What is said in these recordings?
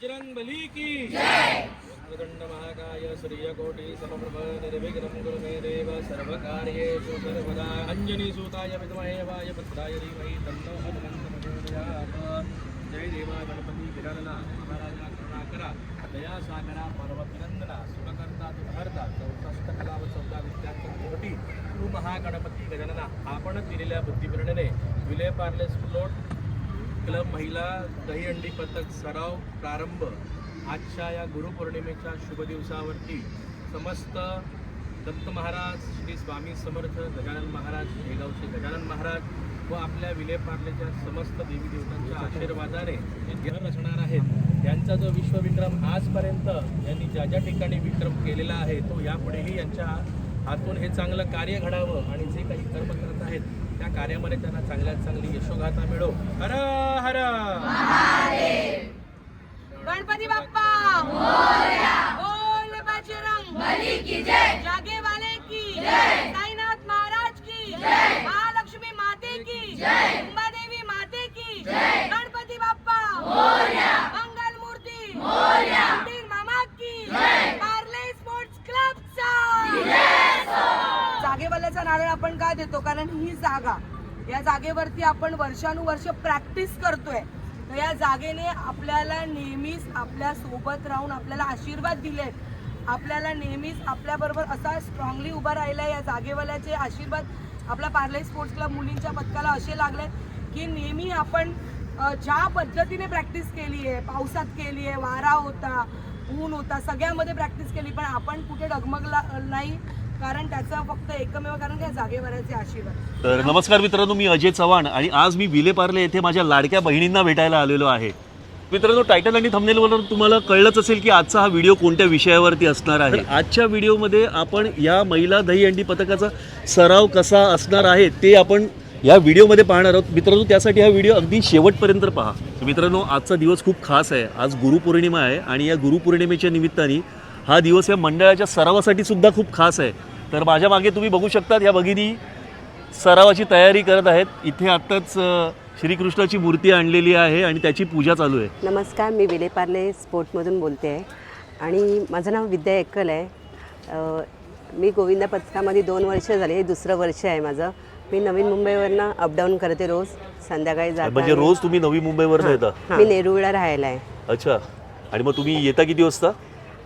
बजरंग बली की वक्रतुंड महाकाय सूर्यकोटि समप्रभ निर्विघ्नं कुरु मे देव सर्वकार्येषु सर्वदा अंजनी सूताय विद्महे वाय पुत्राय धीमहि तन्नो हनुमन्त प्रचोदयात् जय देवा गणपती विरलना महाराजा करुणाकरा दया सागरा पर्वतनंदना सुरकर्ता दुधर्ता चौसष्ट कला व चौदा विद्यांचा कोटी तू महागणपती गजानना आपण दिलेल्या बुद्धिप्रेरणेने विले पार्ले फ्लोट क्लब महिला दहीहंडी पथक सराव प्रारंभ. आजच्या या गुरुपौर्णिमेच्या शुभ दिवसावरती समस्त दत्त महाराज श्री स्वामी समर्थ गजानन महाराज शेगावचे गजानन महाराज व आपल्या विलेपार्लेच्या समस्त देवी देवतांच्या आशीर्वादाने जे घर रचणार आहेत यांचा जो विश्वविक्रम आजपर्यंत यांनी ज्या ज्या ठिकाणी विक्रम केलेला आहे तो यापुढेही यांच्या हातून हे चांगलं कार्य घडावं आणि जे काही कर्म करत आहेत त्या कार्यामध्ये त्यांना चांगल्यात चांगली यशोगाथा मिळो. हर हर. गणपती बाप्पा. बोल बजरंग बली की जय. जागे वाले की. जय. साईनाथ महाराज की. जय. महालक्ष्मी माते की. जय. उमादेवी माते की. जय. गणपती बाप्पा. मंगल मूर्ती मंदिर मामा की जय पार्ले स्पोर्ट्स क्लबचा जागेवाल्याचा नारळ आपण का देतो कारण ही जागा या जागेवरती आपण वर्षानुवर्ष प्रॅक्टिस करतोय. तर या जागेने आपल्याला नेहमीच आपल्यासोबत राहून आपल्याला आशीर्वाद दिले. आपल्याला नेहमीच आपल्याबरोबर असा स्ट्रॉंगली उभा राहिला या जागेवाल्याचे आशीर्वाद. आपल्या पार्ले स्पोर्ट्स क्लब मुलींच्या पथकाला असे लागले की नेहमी आपण ज्या पद्धतीने प्रॅक्टिस केली आहे पावसात केली आहे वारा होता ऊन होता सगळ्यामध्ये प्रॅक्टिस केली पण आपण कुठे डगमगला नाही. कारण त्याचं फक्त एकमेव कारण काय जागेवरचे आशीर्वाद. तर नमस्कार मित्रांनो मी अजय चव्हाण आणि आज मी विलेपार्ले येथे माझ्या लाडक्या बहिणींना भेटायला आलेलो आहे. मित्रांनो टायटल आणि थंबनेलवरून तुम्हाला कळलंच असेल की आजचा हा व्हिडिओ कोणत्या विषयावरती असणार आहे. आजच्या व्हिडिओमध्ये आपण या महिला दहीहंडी पथकाचा सराव कसा असणार आहे ते आपण या व्हिडिओमध्ये पाहणार आहोत. मित्रांनो त्यासाठी हा व्हिडिओ अगदी शेवटपर्यंत पहा. तर मित्रांनो आजचा दिवस खूप खास आहे. आज गुरुपौर्णिमा आहे आणि या गुरुपौर्णिमेच्या निमित्ताने हा दिवस या मंडळाच्या सरावासाठी सुद्धा खूप खास आहे. तर माझ्या मागे तुम्ही बघू शकतात या भगिनी सरावाची तयारी करत आहेत. इथे आत्ताच श्रीकृष्णाची मूर्ती आणलेली आहे आणि त्याची पूजा चालू आहे. नमस्कार मी विलेपार्ले स्पोर्टमधून बोलते. आहे आणि माझं नाव विद्या एक्कल आहे. मी गोविंदा पथकामध्ये दोन वर्ष झाले हे दुसरं वर्ष आहे माझं. मी नवीन मुंबईवरनं अपडाऊन करते रोज. संध्याकाळी जाते म्हणजे रोज तुम्ही नवी मुंबईवर येता? मी नेरूळला राहायला आहे. अच्छा. आणि मग तुम्ही येता किती वाजता?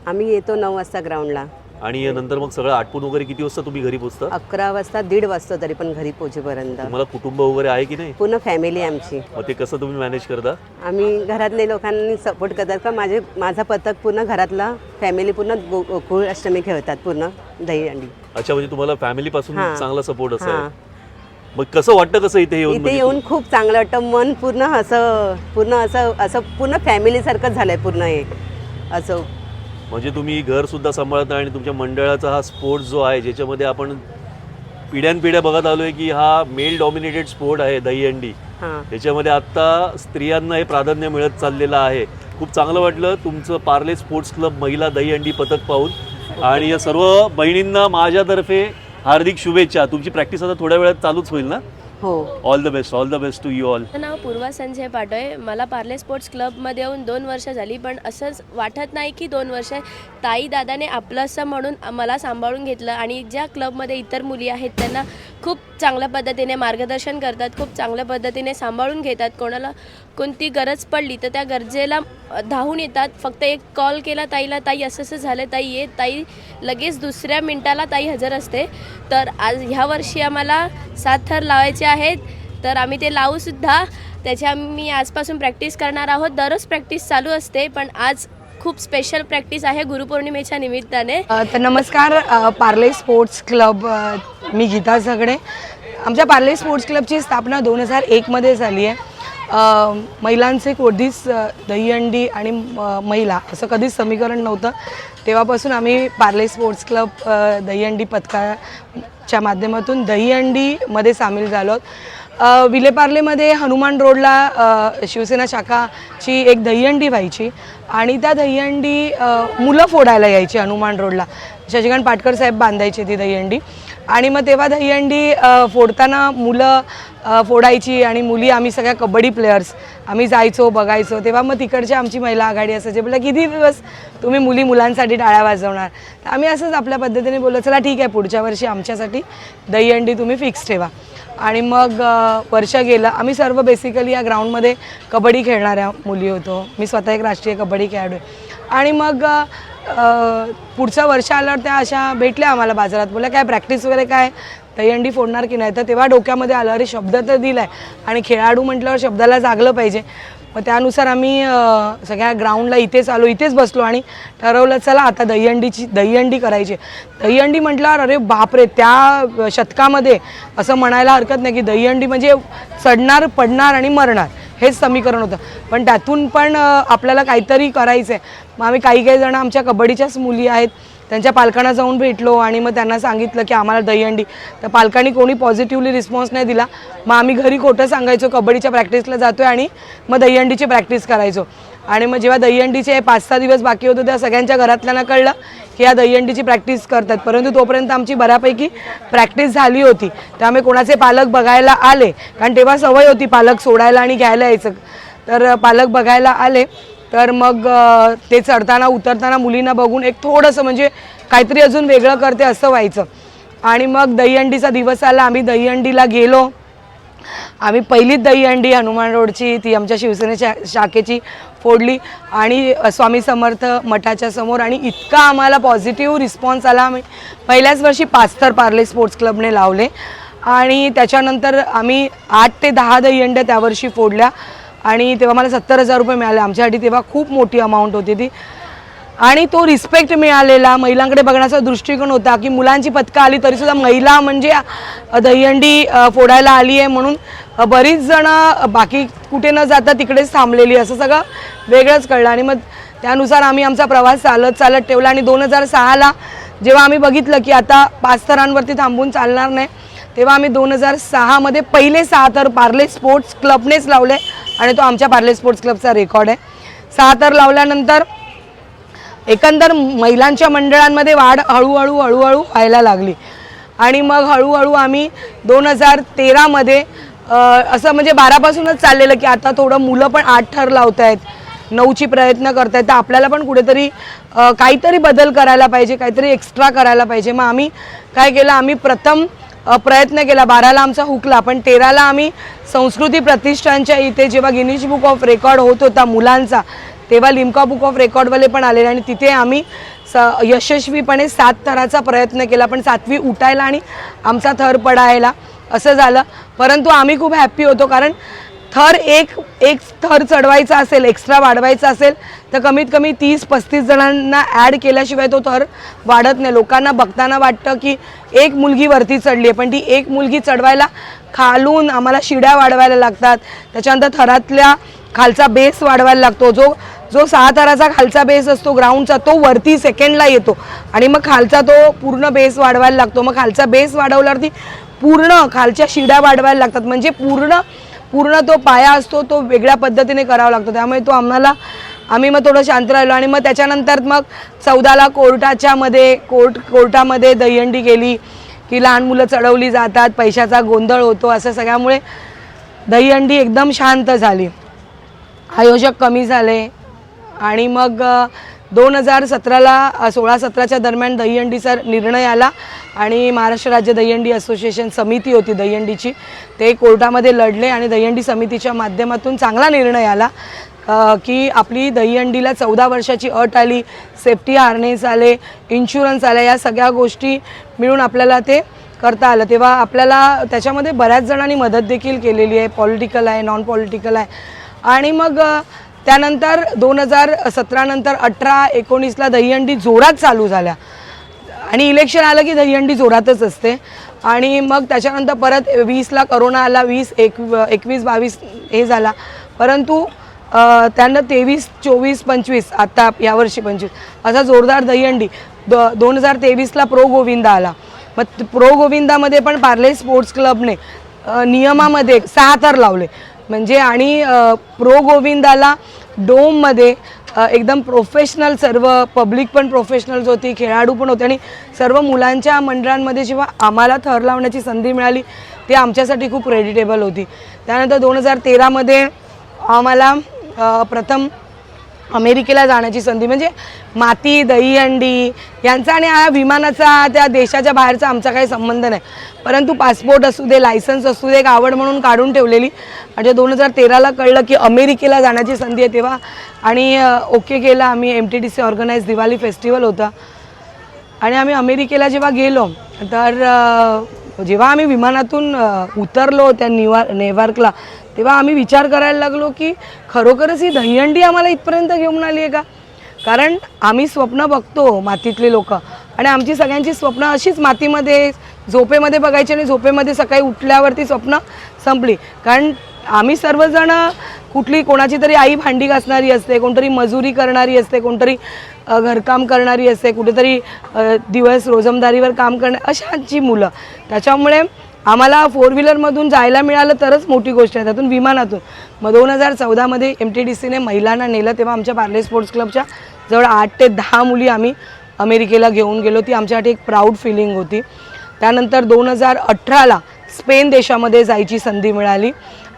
आम्ही येतो नऊ वाजता ग्राउंडला आणि नंतर मग सगळं आटपून वगैरे किती वाजता तुम्ही घरी पोचता? अकरा वाजता दीड वाजता तरी पण घरी पोचेपर्यंत. तुम्हाला कुटुंब वगैरे आहे की नाही? पूर्ण फॅमिली आमची. मग ते कसं तुम्ही मॅनेज करता? आम्ही घरातले लोकांनी सपोर्ट करतात का? माझे माझा पथक पूर्ण घरातला फॅमिली पूर्ण गो गोकुळ अष्टमी खेळतात पूर्ण दहीहंडी अच्छा म्हणजे तुम्हाला फॅमिली पासून हां. चांगला सपोर्ट असं मग कसं वाटतं कसं इथे येऊन? इथे म्हणजे येऊन खूप चांगलं वाटतं. मन पूर्ण असं पूर्ण असं असं पूर्ण फॅमिलीसारखंच झालंय पूर्ण हे. असं म्हणजे तुम्ही घर सुद्धा सांभाळता आणि तुमच्या मंडळाचा हा स्पोर्ट्स जो आहे ज्याच्यामध्ये आपण पिढ्यानपिढ्या बघत आलोय की हा मेल डॉमिनेटेड स्पोर्ट आहे दहीहंडी त्याच्यामध्ये आत्ता स्त्रियांना हे प्राधान्य मिळत चाललेलं आहे. खूप चांगलं वाटलं तुमचं पार्ले स्पोर्ट्स क्लब महिला दहीहंडी पथक पाहून. आणि या सर्व बहिणींना माझ्यातर्फे हार्दिक शुभेच्छा. तुमची प्रॅक्टिस आता थोड्या वेळात चालूच होईल ना? हो. All the best all the best to you all माझं नाव पूर्वा संजय पाटोय मला पार्ले स्पोर्ट्स क्लबमध्ये येऊन दोन वर्ष झाली पण असंच वाटत नाही की दोन वर्ष ताई दादाने आपलंसं म्हणून मला सांभाळून घेतलं आणि ज्या क्लबमध्ये इतर मुली आहेत त्यांना खूप चांगल्या पद्धतीने मार्गदर्शन करतात खूप चांगल्या पद्धतीने सांभाळून घेतात. कोणाला कोणती गरज पडली तर त्या गरजेला धावून येतात. फक्त एक कॉल केला ताईला ताई असं असं झालं ताई ये ताई लगेच दुसऱ्या मिनटाला ताई हजर असते. तर आज ह्या वर्षी आम्हाला सात थर लावायचे आहेत. तर आम्ही ते लावूसुद्धा. त्याची आम्ही आजपासून प्रॅक्टिस करणार आहोत. दररोज प्रॅक्टिस चालू असते पण आज खूप स्पेशल प्रॅक्टिस आहे गुरुपौर्णिमेच्या निमित्ताने. तर नमस्कार पार्ले स्पोर्ट्स क्लब मी गीता झगडे. आमच्या पार्ले स्पोर्ट्स क्लबची स्थापना दोन हजार एकमध्ये झाली आहे. महिलांचे कधीच दहीहंडी आणि महिला असं कधीच समीकरण नव्हतं. तेव्हापासून आम्ही पार्ले स्पोर्ट्स क्लब दहीहंडी पथकाच्या माध्यमातून दहीहंडीमध्ये सामील झालो आहोत. विलेपार्लेमध्ये हनुमान रोडला शिवसेना शाखाची एक दहीहंडी व्हायची आणि त्या दहीहंडी मुलं फोडायला यायची हनुमान रोडला. शशिकांत पाटकर साहेब बांधायचे ती दहीहंडी. आणि मग तेव्हा दहीहंडी फोडताना मुलं फोडायची आणि मुली आम्ही सगळ्या कबड्डी प्लेयर्स आम्ही जायचो बघायचो. तेव्हा मग तिकडची आमची महिला आघाडी असायची. म्हटलं किती दिवस तुम्ही मुली मुलांसाठी टाळ्या वाजवणार? तर आम्ही असंच आपल्या पद्धतीने बोललो चला ठीक आहे पुढच्या वर्षी आमच्यासाठी दहीहंडी तुम्ही फिक्स ठेवा. आणि मग वर्ष गेलं. आम्ही सर्व बेसिकली या ग्राउंडमध्ये कबड्डी खेळणाऱ्या मुली होतो. मी स्वतः एक राष्ट्रीय कबड्डी खेळाडू आहे. आणि मग पुढचं वर्ष आल्यावर त्या अशा भेटल्या आम्हाला बाजारात. बोलल्या काय प्रॅक्टिस वगैरे काय? दहीहंडी फोडणार की नाही? तर तेव्हा डोक्यामध्ये आलं अरे शब्द तर दिला आहे आणि खेळाडू म्हटल्यावर शब्दाला जागलं पाहिजे. मग त्यानुसार आम्ही सगळ्या ग्राउंडला इथेच आलो इथेच बसलो आणि ठरवलं चला आता दहीहंडीची दहीहंडी करायची. दहीहंडी म्हटल्यावर अरे बापरे त्या शतकामध्ये असं म्हणायला हरकत नाही की दहीहंडी म्हणजे चढणार पडणार आणि मरणार. हेच समीकरण होतं. पण त्यातून पण आपल्याला काहीतरी करायचं आहे मग आम्ही काही काही जण आमच्या कबड्डीच्याच मुली आहेत. त्यांच्या पालकांना जाऊन भेटलो आणि मग त्यांना सांगितलं की आम्हाला दहीहंडी तर पालकांनी कोणी पॉझिटिव्हली रिस्पॉन्स नाही दिला. मग आम्ही घरी खोटं सांगायचो कबड्डीच्या प्रॅक्टिसला जातो आहे आणि मग दहीहंडीची प्रॅक्टिस करायचो. आणि मग जेव्हा दहीहंडीचे पाच सहा दिवस बाकी होते तेव्हा सगळ्यांच्या घरातल्यांना कळलं की या दहीहंडीची प्रॅक्टिस करतात. परंतु तोपर्यंत आमची बऱ्यापैकी प्रॅक्टिस झाली होती. त्यामुळे कोणाचे पालक बघायला आले. कारण तेव्हा सवय होती पालक सोडायला आणि घ्यायला यायचं. तर पालक बघायला आले. तर मग ते चढताना उतरताना मुलींना बघून एक थोडंसं म्हणजे काहीतरी अजून वेगळं करते असं व्हायचं. आणि मग दहीहंडीचा दिवस आला आम्ही दहीहंडीला गेलो. आम्ही पहिलीच दहीहंडी हनुमान रोडची ती आमच्या शिवसेनेच्या शाखेची फोडली. आणि स्वामी समर्थ मठाच्या समोर आणि इतका आम्हाला पॉझिटिव्ह रिस्पॉन्स आला. आम्ही पहिल्याच वर्षी पास्तर पार्ले स्पोर्ट्स क्लबने लावले. आणि त्याच्यानंतर आम्ही आठ ते दहा दहीहंड्या त्यावर्षी फोडल्या. आणि तेव्हा मला सत्तर हजार रुपये मिळाले. आमच्यासाठी तेव्हा खूप मोठी अमाऊंट होती ती. आणि तो रिस्पेक्ट मिळालेला. महिलांकडे बघण्याचा दृष्टिकोन होता की मुलांची पथकं आली तरीसुद्धा महिला म्हणजे दहीहंडी फोडायला आली आहे म्हणून बरीच जणं बाकी कुठे न जाता तिकडेच थांबलेली असं सगळं वेगळंच कळलं. आणि मग त्यानुसार आम्ही आमचा प्रवास चालत चालत ठेवला आणि दोन हजार सहाला जेव्हा आम्ही बघितलं की आता पाच स्तरांवरती थांबून चालणार नाही तेव्हा आम्ही दोन हजार सहामध्ये पहिले सहा तर पार्ले स्पोर्ट्स क्लबनेच लावले आणि तो आमच्या पार्ले स्पोर्ट्स क्लबचा रेकॉर्ड आहे. सहा तर लावल्यानंतर एकंदर महिलांच्या मंडळांमध्ये वाढ हळूहळू हळूहळू व्हायला लागली. आणि मग हळूहळू आम्ही दोन हजार तेरामध्ये असं म्हणजे बारापासूनच चाललेलं की आता थोडं मुलं पण आठ ठर लावत आहेत नऊची प्रयत्न करत आहेत तर आपल्याला पण कुठेतरी काहीतरी बदल करायला पाहिजे काहीतरी एक्स्ट्रा करायला पाहिजे. मग आम्ही काय केलं आम्ही प्रथम प्रयत्न केला. बाराला आमचा हुकला पण तेराला आम्ही संस्कृती प्रतिष्ठानच्या इथे जेव्हा गिनीज बुक ऑफ रेकॉर्ड होत होता मुलांचा तेव्हा लिम्का बुक ऑफ रेकॉर्डवाले पण आलेले आणि तिथे आम्ही स यशस्वीपणे सात थराचा प्रयत्न केला पण सातवी उठायला आणि आमचा थर पडायला असं झालं. परंतु आम्ही खूप हॅप्पी होतो कारण थर एक एक थर चढवायचा असेल एक्स्ट्रा वाढवायचा असेल तर कमीत कमी तीस पस्तीस जणांना ॲड केल्याशिवाय तो थर वाढत नाही. लोकांना बघताना वाटतं की एक मुलगी वरती चढली आहे पण ती एक मुलगी चढवायला खालून आम्हाला शिड्या वाढवायला लागतात. त्याच्यानंतर थरातल्या खालचा बेस वाढवायला लागतो. जो जो सहा थराचा खालचा बेस असतो ग्राउंडचा तो वरती सेकंडला येतो. आणि मग खालचा तो पूर्ण बेस वाढवायला लागतो. मग खालचा बेस वाढवल्यावरती पूर्ण खालच्या शिड्या वाढवायला लागतात. म्हणजे पूर्ण पूर्ण तो पाया असतो तो वेगळ्या पद्धतीने करावा लागतो. त्यामुळे तो आम्हाला आम्ही मग थोडं शांत राहिलो आणि मग त्याच्यानंतर मग चौदाला कोर्टाच्या मध्ये कोर्ट कोर्टामध्ये दहीहंडी केली की लहान मुलं चढवली जातात पैशाचा गोंधळ होतो असं सगळ्यामुळे दहीहंडी एकदम शांत झाली. आयोजक कमी झाले आणि मग दोन हजार सतराला सोळा सतराच्या दरम्यान दहीहंडीचा निर्णय आला आणि महाराष्ट्र राज्य दहीहंडी असोसिएशन समिती होती दहीहंडीची. ते कोर्टामध्ये लढले आणि दहीहंडी समितीच्या माध्यमातून चांगला निर्णय आला की आपली दहीहंडीला चौदा वर्षाची अट आली सेफ्टी हार्नेस आले इन्शुरन्स आल्या या सगळ्या गोष्टी मिळून आपल्याला ते करता आलं. तेव्हा आपल्याला त्याच्यामध्ये बऱ्याच जणांनी मदत देखील केलेली आहे पॉलिटिकल आहे नॉन पॉलिटिकल आहे. आणि मग त्यानंतर दोन हजार सतरानंतर अठरा एकोणीसला दहीहंडी जोरात चालू झाल्या. आणि इलेक्शन आलं की दहीहंडी जोरातच असते. आणि मग त्याच्यानंतर परत वीसला करोना आला वीस एक एकवीस बावीस हे झाला. परंतु त्यांना त्यानं तेवीस चोवीस पंचवीस आत्ता यावर्षी पंचवीस असा जोरदार दहीहंडी. द दोन हजार तेवीसला प्रो गोविंदा आला. मग प्रो गोविंदामध्ये पण पार्ले स्पोर्ट्स क्लबने नियमामध्ये सहा तर लावले. म्हणजे आणि प्रो गोविंदाला डोममध्ये एकदम प्रोफेशनल सर्व पब्लिक पण प्रोफेशनल्स होती खेळाडू पण होते आणि सर्व मुलांच्या मंडळांमध्ये जेव्हा आम्हाला थर लावण्याची संधी मिळाली ते आमच्यासाठी खूप क्रेडिटेबल होती. त्यानंतर दोन हजार तेरामध्ये आम्हाला प्रथम अमेरिकेला जाण्याची संधी म्हणजे माती दहीहंडी यांचा आणि हा विमानाचा त्या देशाच्या बाहेरचा आमचा काही संबंध नाही. परंतु पासपोर्ट असू दे लायसन्स असू दे एक आवड म्हणून काढून ठेवलेली. म्हणजे दोन हजार तेराला कळलं की अमेरिकेला जाण्याची संधी आहे तेव्हा. आणि ओके केला आम्ही M T D C organise Diwali festival होता. आणि आम्ही अमेरिकेला जेव्हा गेलो तर जेव्हा आम्ही विमानातून उतरलो त्या न्यूयॉर्क नेवार्कला तेव्हा आम्ही विचार करायला लागलो की खरोखरच ही दहीहंडी आम्हाला इथपर्यंत घेऊन आली आहे का? कारण आम्ही स्वप्न बघतो मातीतले लोक. आणि आमची सगळ्यांची स्वप्न अशीच मातीमध्ये झोपेमध्ये बघायची आणि झोपेमध्ये सकाळी उठल्यावरती स्वप्न संपली. कारण आम्ही सर्वजण कुठली कोणाची तरी आई भांडी घासणारी असते कोणतरी मजुरी करणारी असते कोणतरी घरकाम करणारी असते कुठेतरी दिवस रोजमदारीवर काम करणार अशाची मुलं. त्याच्यामुळे आम्हाला फोर व्हीलरमधून जायला मिळालं तरच मोठी गोष्ट आहे. त्यातून विमानातून. मग दोन हजार चौदामध्ये एम टी डी सीने महिलांना नेलं तेव्हा आमच्या पार्ले स्पोर्ट्स क्लबच्या जवळ आठ ते दहा मुली आम्ही अमेरिकेला घेऊन गेलो. ती आमच्यासाठी एक प्राऊड फिलिंग होती. त्यानंतर दोन हजार अठराला स्पेन देशामध्ये जायची संधी मिळाली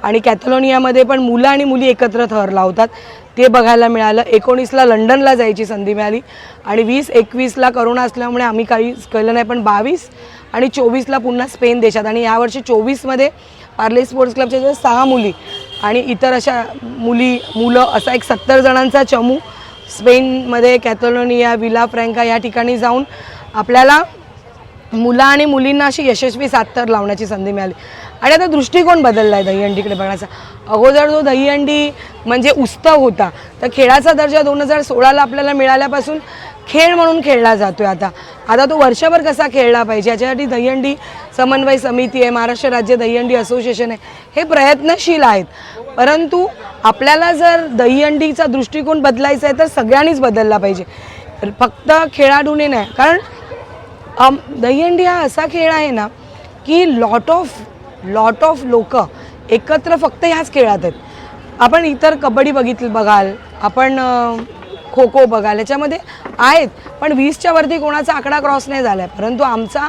आणि कॅथलोनियामध्ये पण मुलं आणि मुली एकत्र थर लावतात. ते बघायला मिळालं. एकोणीसला लंडनला जायची संधी मिळाली आणि वीस एकवीसला करोना असल्यामुळे आम्ही काहीच कळलं नाही पण बावीस आणि चोवीसला पुन्हा स्पेन देशात. आणि यावर्षी चोवीसमध्ये पार्ले स्पोर्ट्स क्लबच्या ज्या सहा मुली आणि इतर अशा मुली मुलं असा एक सत्तर जणांचा चमू स्पेनमध्ये कॅथलोनिया विला फ्रँका या ठिकाणी जाऊन आपल्याला मुलं आणि मुलींना अशी यशस्वी साततर लावण्याची संधी मिळाली. आणि आता दृष्टिकोन बदलला आहे दहीहंडीकडे बघण्याचा अगोदर जो दहीहंडी म्हणजे उत्सव होता तर खेळाचा दर्जा दोन हजार सोळाला आपल्याला मिळाल्यापासून खेळ म्हणून खेळला जातो आहे आता. आता तो वर्षभर कसा खेळला पाहिजे? याच्यासाठी दहीहंडी समन्वय समिती आहे महाराष्ट्र राज्य दहीहंडी असोसिएशन आहे. हे प्रयत्नशील आहेत. परंतु आपल्याला जर दहीहंडीचा दृष्टिकोन बदलायचा आहे तर सगळ्यांनीच बदलला पाहिजे. फक्त खेळाडूने नाही. कारण दहीहंडी हा असा खेळ आहे ना की लॉट ऑफ लॉट ऑफ लोक एकत्र फक्त ह्याच खेळात आहेत. आपण इतर कबड्डी बघितली बघाल. आपण खो खो बघा याच्यामध्ये आहेत पण वीसच्या वरती कोणाचा आकडा क्रॉस नाही झाला आहे परंतु आमचा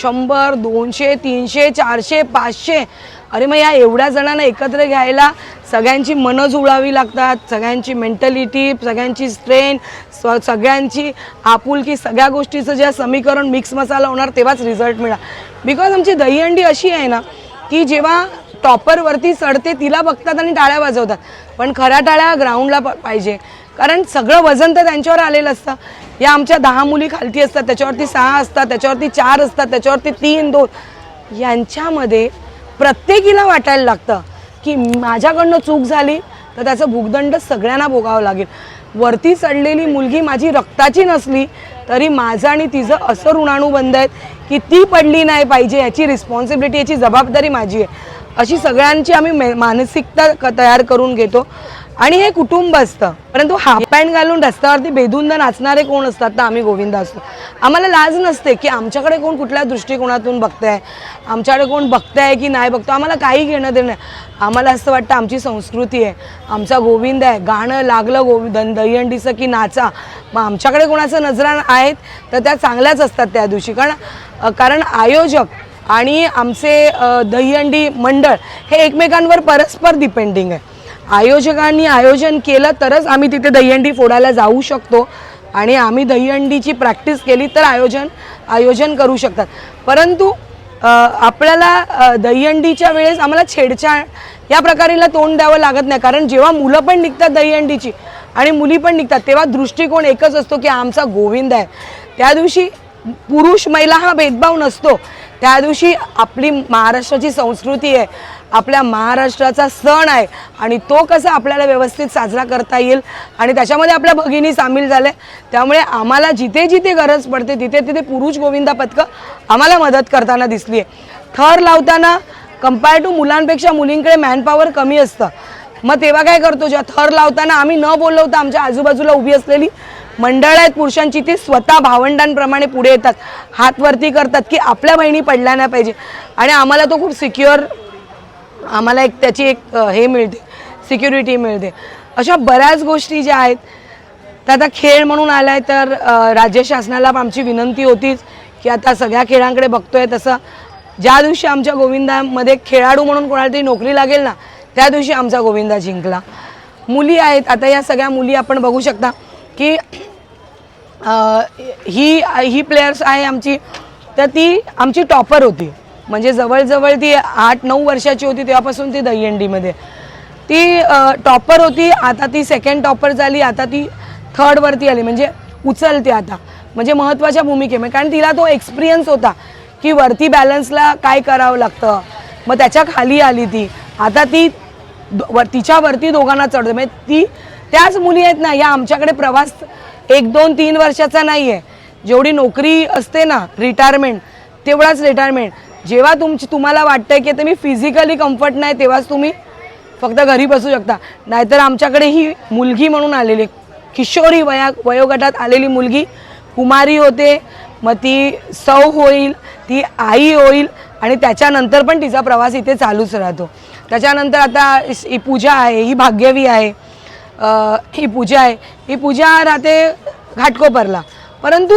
शंभर दोनशे तीनशे चारशे पाचशे अरे मग या एवढ्या जणांना एकत्र घ्यायला सगळ्यांची मनं जुळावी लागतात सगळ्यांची मेंटॅलिटी सगळ्यांची स्ट्रेन स्व सगळ्यांची आपुलकी सगळ्या गोष्टीचं ज्या समीकरण मिक्स मसाला होणार तेव्हाच रिझल्ट मिळणार. बिकॉज आमची दहीहंडी अशी आहे ना की जेव्हा टॉपरवरती चढते तिला बघतात आणि टाळ्या वाजवतात. पण खऱ्या टाळ्या ग्राउंडला प- पाहिजे. कारण सगळं वजन तर त्यांच्यावर आलेलं असतं. या आमच्या दहा मुली खालती असतात त्याच्यावरती सहा असतात त्याच्यावरती चार असतात त्याच्यावरती तीन दोन. यांच्यामध्ये प्रत्येकीला वाटायला लागतं की माझ्याकडनं चूक झाली तर त्याचं भूगदंड सगळ्यांना भोगावं लागेल. वरती चढलेली मुलगी माझी रक्ताची नसली तरी माझं आणि तिचं असं ऋणानुबंध आहेत की ती पडली नाही पाहिजे याची रिस्पॉन्सिबिलिटी याची जबाबदारी माझी आहे. अशी सगळ्यांची आम्ही मे- मानसिकता क- तयार करून घेतो. आणि हे कुटुंब असतं. परंतु हाफ पॅन्ट घालून रस्त्यावरती बेधुंद नाचणारे कोण असतात तर आम्ही गोविंद असतो. आम्हाला लाज नसते की आमच्याकडे कोण कुठल्या दृष्टिकोनातून बघताय आमच्याकडे कोण बघताय की नाही बघतो आम्हाला काही घेणं देणं आम्हाला असं वाटतं आमची संस्कृती आहे आमचा गोविंद आहे गाणं लागलं गोविंद दहीहंडीचं की नाचा. मग आमच्याकडे कोणाचं नजरा आहेत तर त्या चांगल्याच असतात त्या दिवशी. कारण कारण आयोजक आणि आमचे दहीहंडी मंडळ हे एकमेकांवर परस्पर डिपेंडिंग आहे. आयोजकांनी आयोजन केलं तरच आम्ही तिथे दहीहंडी फोडायला जाऊ शकतो. आणि आम्ही दहीहंडीची प्रॅक्टिस केली तर आयोजन आयोजन करू शकतात. परंतु आपल्याला दहीहंडीच्या वेळेस आम्हाला छेडछाड या प्रकारेला तोंड द्यावं लागत नाही. कारण जेव्हा मुलं पण निघतात दहीहंडीची आणि मुली पण निघतात तेव्हा दृष्टिकोन एकच असतो की आमचा गोविंद आहे. त्या दिवशी पुरुष महिला हा भेदभाव नसतो. त्या दिवशी आपली महाराष्ट्राची संस्कृती आहे. आपल्या महाराष्ट्राचा सण आहे. आणि तो कसा आपल्याला व्यवस्थित साजरा करता येईल? आणि त्याच्यामध्ये आपल्या भगिनी सामील झाल्या त्यामुळे आम्हाला जिथे जिथे गरज पडते तिथे तिथे पुरुष गोविंदा पथकं आम्हाला मदत करताना दिसली आहे थर लावताना कंपेअर टू मुलांपेक्षा मुलींकडे मॅनपॉवर कमी असतं. मग तेव्हा काय करतो? जेव्हा थर लावताना आम्ही न बोलवता आमच्या आजूबाजूला उभी असलेली मंडळ आहेत पुरुषांची ती स्वतः भावंडांप्रमाणे पुढे येतात. हात वरती करतात की आपल्या बहिणी पडल्या नाही पाहिजे. आणि आम्हाला तो खूप सिक्युअर आम्हाला एक त्याची एक हे मिळते सिक्युरिटी मिळते. अशा बऱ्याच गोष्टी ज्या आहेत तर आता खेळ म्हणून आला आहे तर राज्य शासनाला आमची विनंती होतीच की आता सगळ्या खेळांकडे बघतोय तसं. ज्या दिवशी आमच्या गोविंदामध्ये खेळाडू म्हणून कोणाला तरी नोकरी लागेल ना त्या दिवशी आमचा गोविंदा जिंकला. मुली आहेत आता या सगळ्या मुली आपण बघू शकता की आ, ही ही प्लेयर्स आहे आमची तर ती आमची टॉपर होती. म्हणजे जवळजवळ ती आठ नऊ वर्षाची होती तेव्हापासून ती दहीहंडीमध्ये. ती टॉपर होती आता ती सेकंड टॉपर झाली आता ती थर्डवरती आली म्हणजे उचलते आता. म्हणजे महत्त्वाच्या भूमिकेमध्ये म्हणजे कारण तिला तो एक्सपिरियन्स होता की वरती बॅलन्सला काय करावं लागतं. मग त्याच्याखाली आली ती. आता ती वर- तिच्यावरती दोघांना चढते म्हणजे ती त्याच मुली आहेत ना या आमच्याकडे प्रवास एक दोन तीन वर्षाचा नाही आहे जेवढी नोकरी असते ना रिटायरमेंट तेवढाच रिटायरमेंट जेव्हा तुमची तुम्हाला वाटतंय की आता मी फिजिकली कम्फर्ट नाही तेव्हाच तुम्ही फक्त घरी बसू शकता. नाहीतर आमच्याकडे ही मुलगी म्हणून आलेली किशोरी वया वयोगटात आलेली मुलगी कुमारी होते मग ती सौ होईल ती आई होईल आणि त्याच्यानंतर पण तिचा प्रवास इथे चालूच राहतो. त्याच्यानंतर आता ही पूजा आहे ही भाग्यवी आहे. ही पूजा आहे. ही पूजा राहते घाटकोपरला. परंतु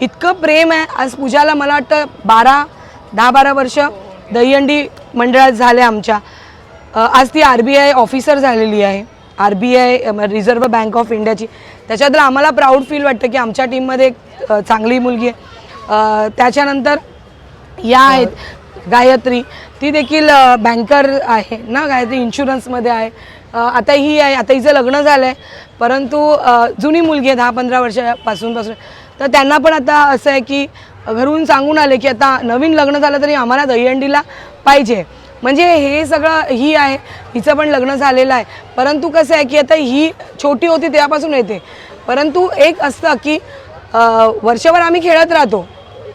इतकं प्रेम आहे. आज पूजाला मला वाटतं बारा दहा बारा वर्ष दहीहंडी मंडळात झाल्या आमच्या. आज ती आर बी आय ऑफिसर झालेली आहे. R B I reserve bank of इंडियाची. त्याच्यातलं आम्हाला प्राऊड फील वाटतं की आमच्या टीममध्ये एक चांगली मुलगी आहे. त्याच्यानंतर या आहेत गायत्री. ती देखील बँकर आहे ना गायत्री इन्शुरन्समध्ये आहे. आता ही आहे. आता हिचं लग्न झालं आहे परंतु जुनी मुलगी आहे दहा पंधरा वर्षापासून पासून. तर त्यांना पण आता असं आहे की घरून सांगून आले की आता नवीन लग्न झालं तरी आम्हाला दहीहंडीला पाहिजे. म्हणजे हे सगळं ही आहे हिचं पण लग्न झालेलं आहे. परंतु कसं आहे की आता ही छोटी होती तेव्हापासून येते. परंतु एक असतं की वर्षभर आम्ही खेळत राहतो.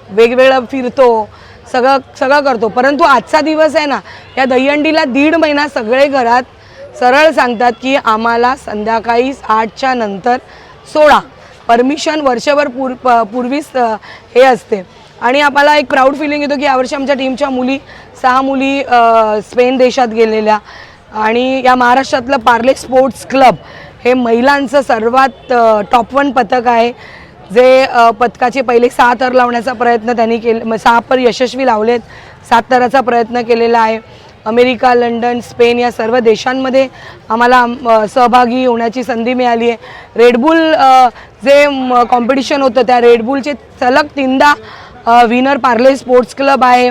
वेगवेगळं फिरतो सगळं सगळं करतो. परंतु आजचा दिवस आहे ना या दहीहंडीला दीड महिना सगळे घरात सरळ सांगतात की आम्हाला संध्याकाळी आठच्या नंतर सोळा परमिशन वर्षभर पूर प- पूर्वीच हे असते. आणि आम्हाला एक प्राऊड फिलिंग येतो की यावर्षी आमच्या टीमच्या मुली सहा मुली स्पेन देशात गेलेल्या. आणि या महाराष्ट्रातलं पार्ले स्पोर्ट्स क्लब हे महिलांचं सर्वात टॉप वन पथक आहे. जे पथकाचे पहिले सहा थर लावण्याचा प्रयत्न त्यांनी केले म- सहा पर यशस्वी लावलेत सात तराचा प्रयत्न केलेला आहे. अमेरिका लंडन स्पेन या सर्व देशांमध्ये आम्हाला सहभागी होण्याची संधी मिळाली आहे. रेडबुल जे कॉम्पिटिशन होतं त्या रेडबुलचे सलग तीनदा विनर पार्ले स्पोर्ट्स क्लब आहे.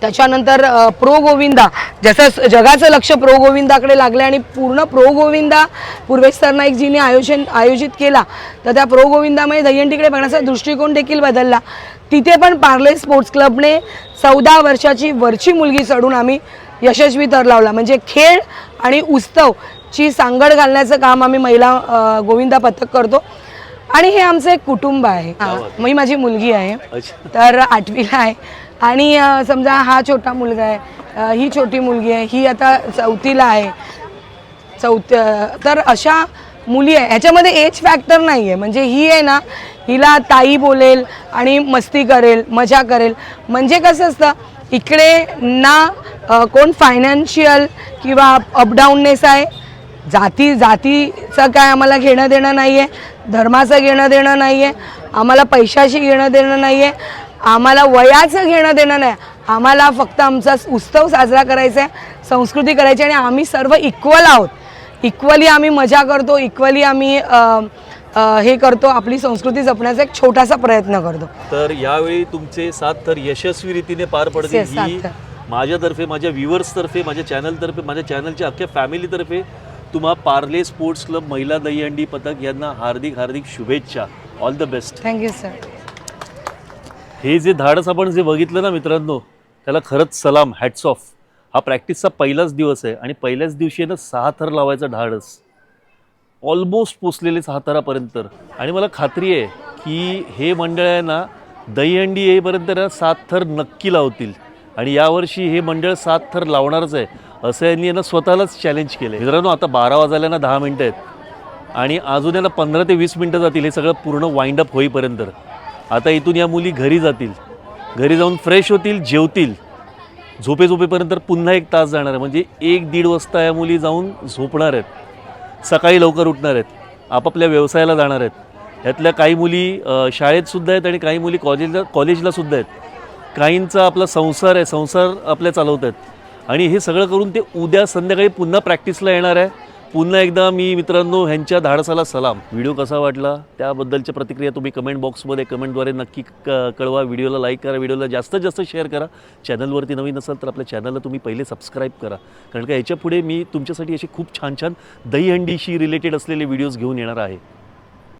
त्याच्यानंतर प्रो गोविंदा जसं जगाचं लक्ष प्रो गोविंदाकडे लागलं आणि पूर्ण प्रो गोविंदा पूर्वेश सरनाईकजीने आयोजन आयोजित केला तर त्या प्रो गोविंदामध्ये दहीहंडीकडे बघण्याचा दृष्टिकोन देखील बदलला. तिथे पण पार्ले स्पोर्ट्स क्लबने चौदा वर्षाची वरची मुलगी चढून आम्ही यशस्वी तर लावला. म्हणजे खेळ आणि उत्सवची सांगड घालण्याचं काम आम्ही महिला गोविंदा पथक करतो. आणि हे आमचं एक कुटुंब आहे. मी माझी मुलगी आहे. तर आठवीला आहे. आणि समजा हा छोटा मुलगा आहे ही छोटी मुलगी आहे ही आता चौथीला आहे. चौथ तर अशा मुली आहे. ह्याच्यामध्ये एज फॅक्टर नाही आहे म्हणजे ही आहे ना हिला ताई बोलेल आणि मस्ती करेल मजा करेल. म्हणजे कसं असतं इकडे ना कोण फायनान्शियल किंवा अपडाऊननेस आहे. जाती जातीचं काय आम्हाला घेणं देणं नाही आहे धर्माचं घेणं देणं नाही आहे आम्हाला पैशाशी घेणं देणं नाही आहे आम्हाला वयाचं घेणं देणं नाही. आम्हाला फक्त आमचा उत्सव साजरा करायचा आहे संस्कृती करायची आणि आम्ही सर्व इक्वल आहोत. इक्वली आम्ही मजा करतो इक्वली आम्ही हे करतो आपली संस्कृती जपण्याचा एक छोटासा प्रयत्न करतो. तर यावेळी तुमचे सात तर यशस्वी रीतीने पार पडतील. थर. माझ्यातर्फे माझ्या व्ह्युअर्सतर्फे माझ्या चॅनलतर्फे माझ्या चॅनलच्या अख्ख्या फॅमिलीतर्फे तुम्हा पार्ले स्पोर्ट्स क्लब महिला दहीहंडी पथक यांना हार्दिक हार्दिक शुभेच्छा. All the best thank you sir हे जे धाडस आपण जे बघितलं ना मित्रांनो त्याला खरंच सलाम हॅट्स ऑफ हा प्रॅक्टिसचा पहिलाच दिवस आहे आणि पहिल्याच दिवशी आहे ना सहा थर लावायचा धाडस ऑलमोस्ट पोचलेले सहा थरापर्यंत. आणि मला खात्री आहे की हे मंडळ आहे ना दहीहंडी येईपर्यंत ना सात थर नक्की लावतील. आणि यावर्षी हे मंडळ सात थर लावणारच आहे. असं यांनी यांना स्वतःलाच चॅलेंज केलं आहे मित्रांनो आता बारा वाजायला ना दहा मिनटं आहेत. आणि अजून यांना पंधरा ते वीस मिनटं जातील. हे सगळं पूर्ण वाइंड अप होईपर्यंत. आता इथून या मुली घरी जातील. घरी जाऊन फ्रेश होतील जेवतील. झोपे झोपेपर्यंत पुन्हा एक तास जाणार आहे. म्हणजे एक दीड वाजता या मुली जाऊन झोपणार आहेत. सकाळी लवकर उठणार आहेत. आपापल्या व्यवसायाला जाणार आहेत. ह्यातल्या काही मुली शाळेतसुद्धा आहेत आणि काही मुली कॉलेजला कॉलेजलासुद्धा आहेत. काहींचा आपला संसार आहे. संसार आपल्या चालवत आहेत. आणि हे सगळं करून ते उद्या संध्याकाळी पुन्हा प्रॅक्टिसला येणार आहे. पुन्हा एकदा मी मित्रांनो ह्यांच्या धाडसाला सलाम. व्हिडिओ कसा वाटला? त्याबद्दलच्या प्रतिक्रिया तुम्ही कमेंट बॉक्समध्ये कमेंटद्वारे नक्की क कळवा. व्हिडिओला लाईक करा व्हिडिओला जास्तीत जास्त शेअर करा. चॅनलवरती नवीन असाल तर आपल्या चॅनलला तुम्ही पहिले सबस्क्राईब करा. कारण का याच्यापुढे मी तुमच्यासाठी असे खूप छान छान दहीहंडीशी रिलेटेड असलेले व्हिडिओज घेऊन येणार आहे.